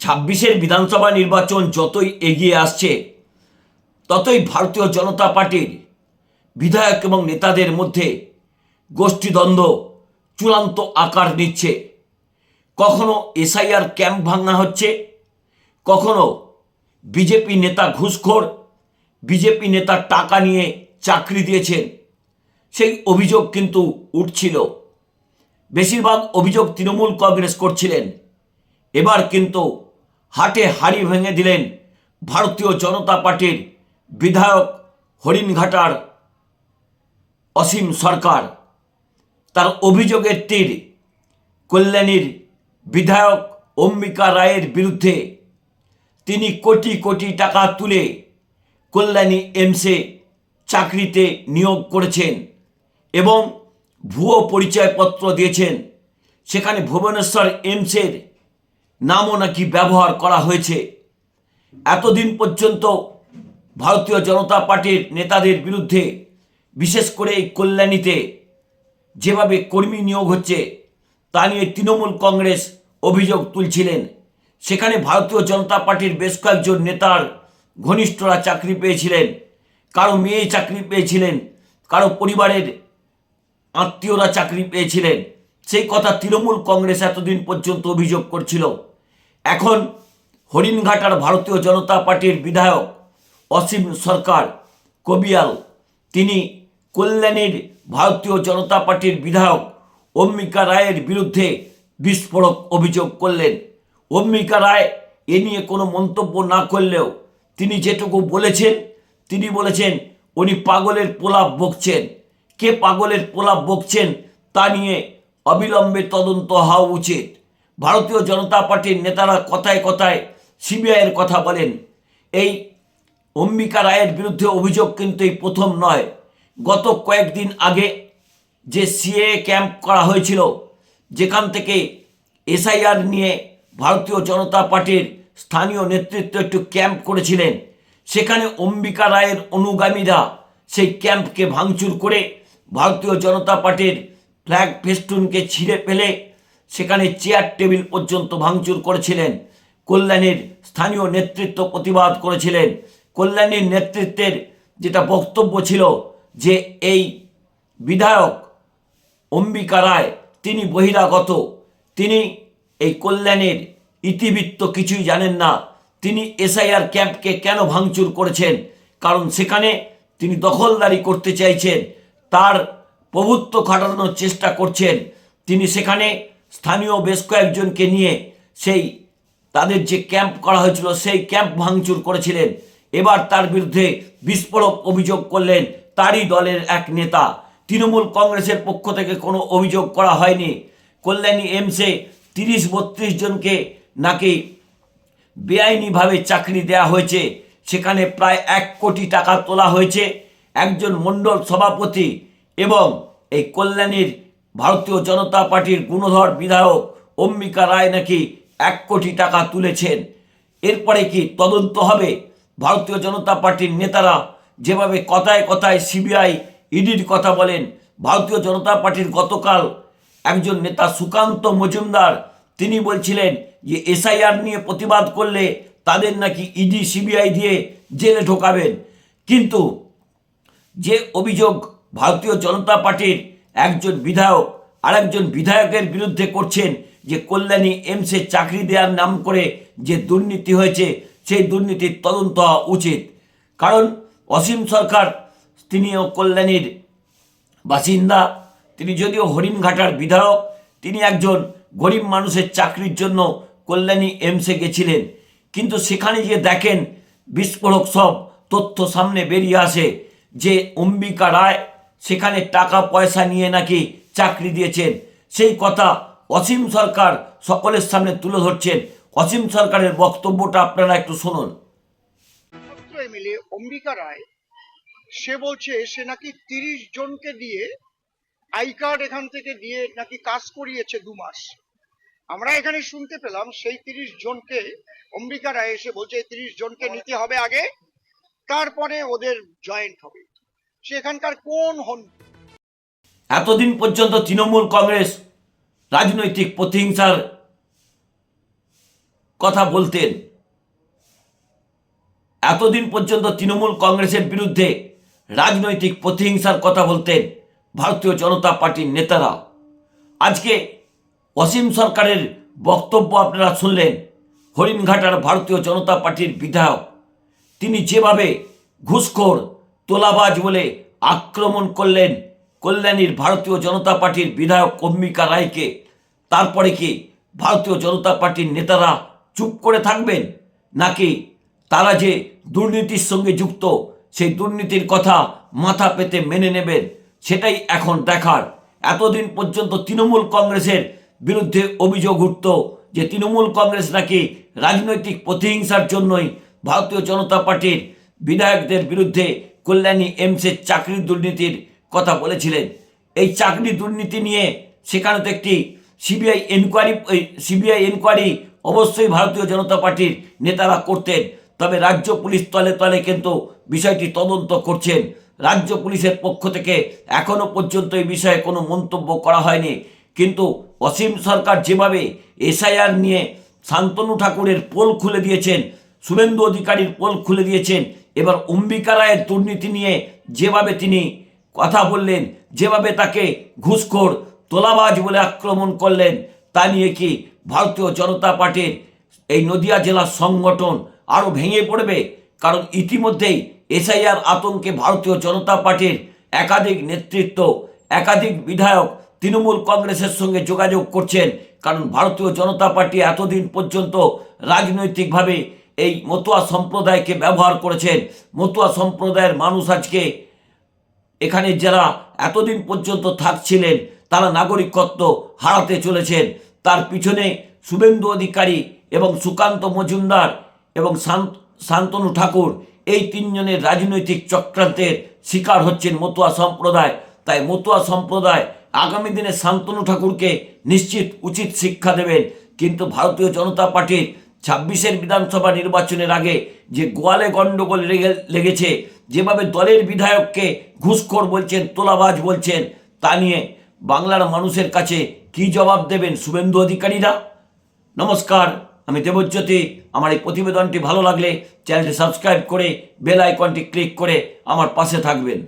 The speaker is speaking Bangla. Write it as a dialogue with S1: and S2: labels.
S1: ছাব্বিশের বিধানসভা নির্বাচন যতই এগিয়ে আসছে, ততই ভারতীয় জনতা পার্টির বিধায়ক এবং নেতাদের মধ্যে গোষ্ঠীদ্বন্দ্ব চূড়ান্ত আকার নিচ্ছে। কখনো এসআইআর ক্যাম্প ভাঙা হচ্ছে, কখনো বিজেপি নেতা ঘুষখোর, বিজেপি নেতা টাকা নিয়ে চাকরি দিয়েছেন। সেই অভিযোগ কিন্তু উঠছিল। বেশিরভাগ অভিযোগ তৃণমূল কংগ্রেস করছিলেন। এবার কিন্তু হাটে হাড়ি ভেঙে দিলেন ভারতীয় জনতা পার্টির বিধায়ক হরিণঘাটার অসীম সরকার। তার অভিযোগের তীর কল্যাণীর বিধায়ক অম্বিকা রায়ের বিরুদ্ধে তিনি কোটি কোটি টাকা তুলে কল্যাণী এমসে চাকরিতে নিয়োগ করেছেন এবং ভুয়ো পরিচয়পত্র দিয়েছেন। সেখানে ভুবনেশ্বর এমসের নামও নাকি ব্যবহার করা হয়েছে। এতদিন পর্যন্ত ভারতীয় জনতা পার্টির নেতাদের বিরুদ্ধে বিশেষ করে এই কল্যাণীতে যেভাবে কর্মী নিয়োগ হচ্ছে, তা নিয়ে তৃণমূল কংগ্রেস অভিযোগ তুলছিলেন। সেখানে ভারতীয় জনতা পার্টির বেশ কয়েকজন নেতার ঘনিষ্ঠরা চাকরি পেয়েছিলেন, কারও মেয়ে চাকরি পেয়েছিলেন, কারও পরিবারের আত্মীয়রা চাকরি পেয়েছিলেন। সেই কথা তৃণমূল কংগ্রেস এতদিন পর্যন্ত অভিযোগ করছিল। এখন হরিণঘাটার ভারতীয় জনতা পার্টির বিধায়ক অসীম সরকার, কবিয়াল, তিনি কল্যাণীর ভারতীয় জনতা পার্টির বিধায়ক অম্বিকা রায়ের বিরুদ্ধে বিস্ফোরক অভিযোগ করলেন। অম্বিকা রায় এ নিয়ে কোনো মন্তব্য না করলেও তিনি যেটুকু বলেছেন, তিনি বলেছেন, উনি পাগলের পোলাপ বকছেন। কে পাগলের পোলাপ বকছেন তা নিয়ে অবিলম্বে তদন্ত হওয়া উচিত। ভারতীয় জনতা পার্টির নেতারা কথায় কথায় সিবিআইয়ের কথা বলেন। এই অম্বিকা রায়ের বিরুদ্ধে অভিযোগ কিন্তু এই প্রথম নয়। গত কয়েকদিন আগে যে সিএ ক্যাম্প করা হয়েছিল, যেখান থেকে এসআইআর নিয়ে ভারতীয় জনতা পার্টির স্থানীয় নেতৃত্ব একটু ক্যাম্প করেছিলেন, সেখানে অম্বিকা রায়ের অনুগামীরা সেই ক্যাম্পকে ভাঙচুর করে ভারতীয় জনতা পার্টির ফ্ল্যাগ ফেস্টুনকে ছিঁড়ে ফেলে সেখানে চেয়ার টেবিল পর্যন্ত ভাঙচুর করেছিলেন। কল্যাণীর স্থানীয় নেতৃত্ব প্রতিবাদ করেছিলেন। কল্যাণীর নেতৃত্বের যেটা বক্তব্য ছিল যে এই বিধায়ক অম্বিকা রায়, তিনি বহিরাগত, তিনি এই কল্যাণের ইতিবৃত্ত কিছুই জানেন না। তিনি এসআইআর ক্যাম্পকে কেন ভাঙচুর করেছেন? কারণ সেখানে তিনি দখলদারি করতে চাইছেন, তার প্রভুত্ব খাটানোর চেষ্টা করছেন। তিনি সেখানে স্থানীয় বেশ কয়েকজনকে নিয়ে সেই তাদের যে ক্যাম্প করা হয়েছিল, সেই ক্যাম্প ভাঙচুর করেছিলেন। এবার তার বিরুদ্ধে বিস্ফোরক অভিযোগ করলেন তারই দলের এক নেতা। তৃণমূল কংগ্রেসের পক্ষ থেকে কোনো অভিযোগ করা হয়নি। কল্যাণী এমসে তিরিশ বত্রিশ জনকে নাকি বেআইনিভাবে চাকরি দেয়া হয়েছে। সেখানে প্রায় এক কোটি টাকা তোলা হয়েছে। একজন মণ্ডল সভাপতি এবং এই কল্যাণীর ভারতীয় জনতা পার্টির গুণধর বিধায়ক অম্বিকা রায় নাকি এক কোটি টাকা তুলেছেন? এরপরে কি তদন্ত হবে? ভারতীয় জনতা পার্টির নেতারা যেভাবে কথায় কথায় সিবিআই ইডির কথা বলেন, ভারতীয় জনতা পার্টির গতকাল একজন নেতা সুকান্ত মজুমদার, তিনি বলছিলেন যে এসআইআর নিয়ে প্রতিবাদ করলে তাদের নাকি ইডি, সিবিআই দিয়ে জেলে ঢোকাবেন। কিন্তু যে অভিযোগ ভারতীয় জনতা পার্টির একজন বিধায়ক আরেকজন বিধায়কের বিরুদ্ধে করছেন যে কল্যাণী এমসে চাকরি দেওয়ার নাম করে যে দুর্নীতি হয়েছে, সেই দুর্নীতির তদন্ত হওয়া উচিত। কারণ অসীম সরকার, তিনিও কল্যাণীর বাসিন্দা, তিনি যদিও হরিণঘাটার বিধায়ক, তিনি একজন গরিব মানুষের চাকরির জন্য কল্যাণী এমসে গেছিলেন। কিন্তু সেখানে গিয়ে দেখেন বিস্ফোরক সব তথ্য সামনে বেরিয়ে আসে যে অম্বিকা রায় সেখানে টাকা পয়সা নিয়ে নাকি চাকরি দিয়েছেন। সেই কথা অসীম সরকার সকলের সামনে তুলে ধরছেন। অসীম সরকারের বক্তব্যটা আপনারা একটু শুনুন।
S2: এমএলএ অম্বিকা রায়, সে বলছে সে নাকি তিরিশ জনকে দিয়ে আই কার্ড এখান থেকে দিয়ে নাকি কাজ করিয়েছে দু মাস। আমরা এখানে শুনতে পেলাম সেই তিরিশ জনকে, অম্বিকা রায় এসে বলছে তিরিশ জনকে নিতে হবে আগে, তারপরে ওদের জয়েন্ট হবে। সে এখানকার কোন হন?
S1: এতদিন পর্যন্ত তৃণমূল কংগ্রেস রাজনৈতিক প্রতিহিংসার কথা বলতেন। এতদিন পর্যন্ত তৃণমূল কংগ্রেসের বিরুদ্ধে রাজনৈতিক প্রতিহিংসার কথা বলতেন ভারতীয় জনতা পার্টির নেতারা। আজকে অসীম সরকারের বক্তব্য আপনারা শুনলেন, হরিণঘাটার ভারতীয় জনতা পার্টির বিধায়ক। তিনি যেভাবে ঘুষখোর তোলাবাজ বলে আক্রমণ করলেন কল্যাণীর ভারতীয় জনতা পার্টির বিধায়ক অম্বিকা রায়কে। তারপরে কি ভারতীয় জনতা পার্টির নেতারা চুপ করে থাকবেন? নাকি তারা যে দুর্নীতির সঙ্গে যুক্ত, সেই দুর্নীতির কথা মাথা পেতে মেনে নেবেন? সেটাই এখন দেখার। এতদিন পর্যন্ত তৃণমূল কংগ্রেসের বিরুদ্ধে অভিযোগ উঠত যে তৃণমূল কংগ্রেস নাকি রাজনৈতিক প্রতিহিংসার জন্যই ভারতীয় জনতা পার্টির বিধায়কদের বিরুদ্ধে কল্যাণী এমসের চাকরির দুর্নীতির কথা বলেছিলেন। এই চাকরি দুর্নীতি নিয়ে সেখানে তো একটি সিবিআই এনকোয়ারি সিবিআই এনকোয়ারি অবশ্যই ভারতীয় জনতা পার্টির নেতারা করতেন। তবে রাজ্য পুলিশ তলে তলে কিন্তু বিষয়টি তদন্ত করছেন। রাজ্য পুলিশের পক্ষ থেকে এখনও পর্যন্ত এই বিষয়ে কোনো মন্তব্য করা হয়নি। কিন্তু অসীম সরকার যেভাবে এসআইআর নিয়ে শান্তনু ঠাকুরের পোল খুলে দিয়েছেন, শুভেন্দু অধিকারীর পোল খুলে দিয়েছেন এবার অম্বিকা রায়ের দুর্নীতি নিয়ে যেভাবে তিনি কথা বললেন, যেভাবে তাকে ঘুষখোর, তোলাবাজ বলে আক্রমণ করলেন, তা নিয়ে কি ভারতীয় জনতা পার্টির এই নদিয়া জেলার সংগঠন আরও ভেঙে পড়বে? কারণ ইতিমধ্যেই এসআইআর আতঙ্কে ভারতীয় জনতা পার্টির একাধিক নেতৃত্ব, একাধিক বিধায়ক তৃণমূল কংগ্রেসের সঙ্গে যোগাযোগ করছেন। কারণ ভারতীয় জনতা পার্টি এতদিন পর্যন্ত রাজনৈতিকভাবে এই মতুয়া সম্প্রদায়কে ব্যবহার করেছেন। মতুয়া সম্প্রদায়ের মানুষ আজকে এখানে যারা এতদিন পর্যন্ত থাকছিলেন, তারা নাগরিকত্ব হারাতে চলেছেন। তার পিছনে শুভেন্দু অধিকারী এবং সুকান্ত মজুমদার এবং শান্তনু ঠাকুর এই তিনজনের রাজনৈতিক চক্রান্তের শিকার হচ্ছেন মতুয়া সম্প্রদায়। তাই মতুয়া সম্প্রদায় আগামী দিনে শান্তনু ঠাকুরকে নিশ্চিত উচিত শিক্ষা দেবেন। কিন্তু ভারতীয় জনতা পার্টির ছাব্বিশের বিধানসভা নির্বাচনের আগে যে গোয়ালে গণ্ডগোল লেগে লেগেছে, যেভাবে দলের বিধায়ককে ঘুষখোর বলছেন, তোলাবাজ বলছেন, তা নিয়ে বাংলার মানুষের কাছে কি জবাব দেবেন শুভেন্দু অধিকারীরা? নমস্কার, আমি দেবজ্যোতি। আমার এই প্রতিবেদনটি ভালো লাগলে চ্যানেলটি সাবস্ক্রাইব করে বেল আইকনটি ক্লিক করে আমার পাশে থাকবেন।